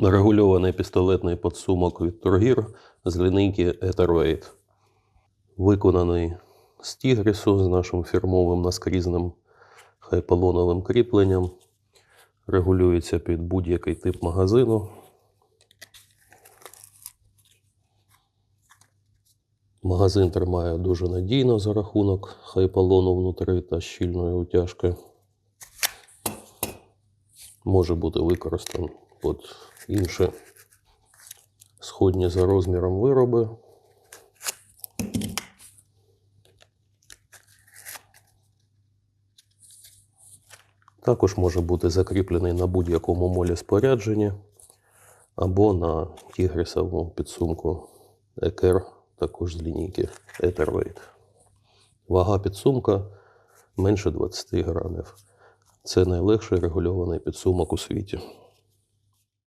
Регульований пістолетний подсумок від Тургір з лінійки Etherweight. Виконаний з тігрісу з нашим фірмовим наскрізним хайполоновим кріпленням. Регулюється під будь-який тип магазину. Магазин тримає дуже надійно за рахунок хайполону внутрі та щільної утяжки. Може бути використаний під інші сходні за розміром вироби. Також може бути закріплений на будь-якому молі спорядженні або на тігрісовому підсумку Екер, також з лінійки Etherweight. Вага підсумка менше 20 грамів. Це найлегший регульований підсумок у світі.